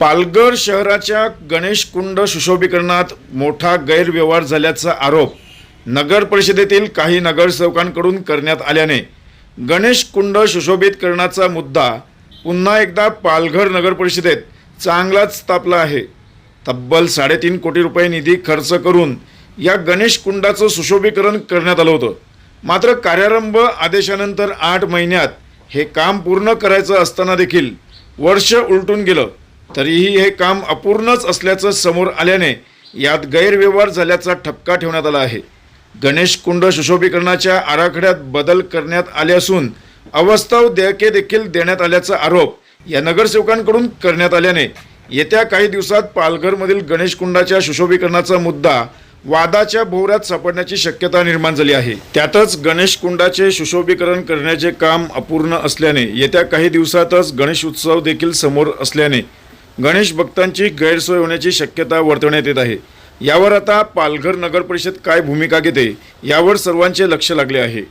पालघर शहराच्या गणेश कुंड सुशोभीकरणात मोठा गैरव्यवहार झाल्याचा आरोप नगर परिषदेतील काही नगरसेवकांकडून करण्यात आल्याने गणेश कुंड सुशोभित करण्याचा मुद्दा पुन्हा एकदा पालघर नगर परिषदेत चांगलाच तापला आहे. तब्बल साडेतीन कोटी रुपये निधी खर्च करून या गणेश कुंडाचं सुशोभीकरण करण्यात आलं होतं. मात्र कार्यारंभ आदेशानंतर आठ महिन्यात हे काम पूर्ण करायचं असताना देखील वर्ष उलटून गेलं. तरीही हे काम अपूर्णच असल्याचं समोर आल्याने यात गैरव्यवहार झाल्याचा ठपका ठेवण्यात आला आहे. गणेश कुंड सुशोभीकरणाच्या आराखड्यात बदल करण्यात आले असून अवस्थाव देयके देखील देण्यात आल्याचा आरोप या नगरसेवकांकडून करण्यात आल्याने येत्या काही दिवसात पालघरमधील गणेश कुंडाच्या सुशोभीकरणाचा मुद्दा वादाच्या भोवऱ्यात सापडण्याची शक्यता निर्माण झाली आहे. त्यातच गणेश कुंडाचे सुशोभीकरण करण्याचे काम अपूर्ण असल्याने येत्या काही दिवसातच गणेश उत्सव देखील समोर असल्याने गणेश भक्तांची गैरसोय होण्याची शक्यता वर्तवण्यात येत आहे. यावर आता पालघर नगर परिषद काय भूमिका घेते यावर सर्वांचे लक्ष लागले आहे.